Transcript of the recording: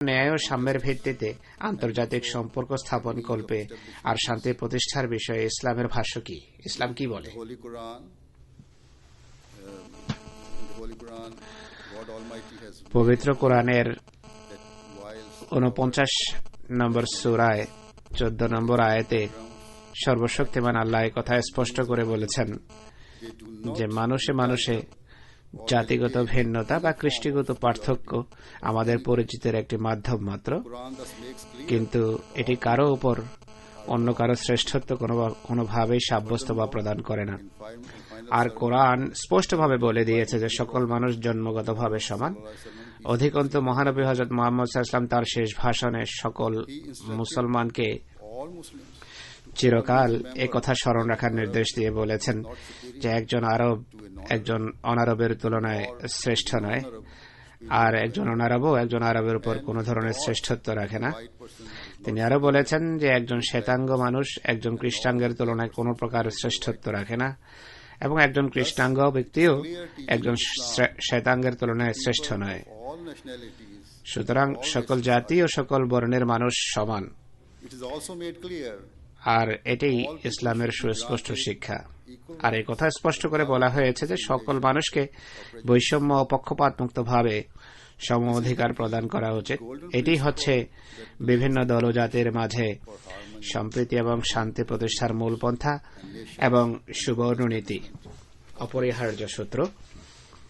ন্যায় ও সাম্যের ভিত্তিতে আন্তর্জাতিক সম্পর্ক স্থাপন করবে আর শান্তি প্রতিষ্ঠার বিষয়ে ইসলামের ভাষ্য কি? ইসলাম কি বলে? Has পবিত্র কোরআনের উনপঞ্চাশ নম্বর সুরায় চোদ্দ নম্বর আয়াতে সর্বশক্তিমান আল্লাহ কথা স্পষ্ট করে বলেছেন যে মানুষে মানুষে জাতিগত ভিন্নতা বা কৃষ্টিগত পার্থক্য আমাদের পরিচিতের একটি মাধ্যম মাত্র। কিন্তু এটি কারও উপর অন্য কারও শ্রেষ্ঠত্ব কোনো- কোনোভাবেই সাব্যস্ত বা প্রদান করে না। আর কোরআন স্পষ্টভাবে বলে দিয়েছে যে সকল মানুষ জন্মগতভাবে সমান। অধিকন্ত মহানবী হজরত মোহাম্মদ ইসলাম তার শেষ ভাষণে সকল মুসলমানকে চিরকাল এ কথা স্মরণ রাখার নির্দেশ দিয়ে বলেছেন যে একজন আরব, একজন অনারবের তুলনায় শ্রেষ্ঠ নয়। আর একজন অনারবও একজন আরবের উপর কোনো ধরনের শ্রেষ্ঠত্ব রাখে না। তিনি আরও বলেছেন যে একজন শ্বেতাঙ্গ মানুষ একজন কৃষ্ণাঙ্গের তুলনায় কোনো প্রকার শ্রেষ্ঠত্ব রাখে না এবং একজন কৃষ্ণাঙ্গ ব্যক্তিও একজন শ্বেতাঙ্গের তুলনায় শ্রেষ্ঠ নয়। সুতরাং সকল জাতি ও সকল বর্ণের মানুষ সমান। আর এটাই ইসলামের সুস্পষ্ট শিক্ষা। আর এই কথা স্পষ্ট করে বলা হয়েছে যে সকল মানুষকে বৈষম্য পক্ষপাত মুক্তভাবে সম অধিকার প্রদান করা উচিত। এটি হচ্ছে বিভিন্ন দল জাতির মাঝে সম্প্রীতি এবং শান্তি প্রতিষ্ঠার মূল পন্থা এবং সুবর্ণ নীতি অপরিহার্য সূত্র।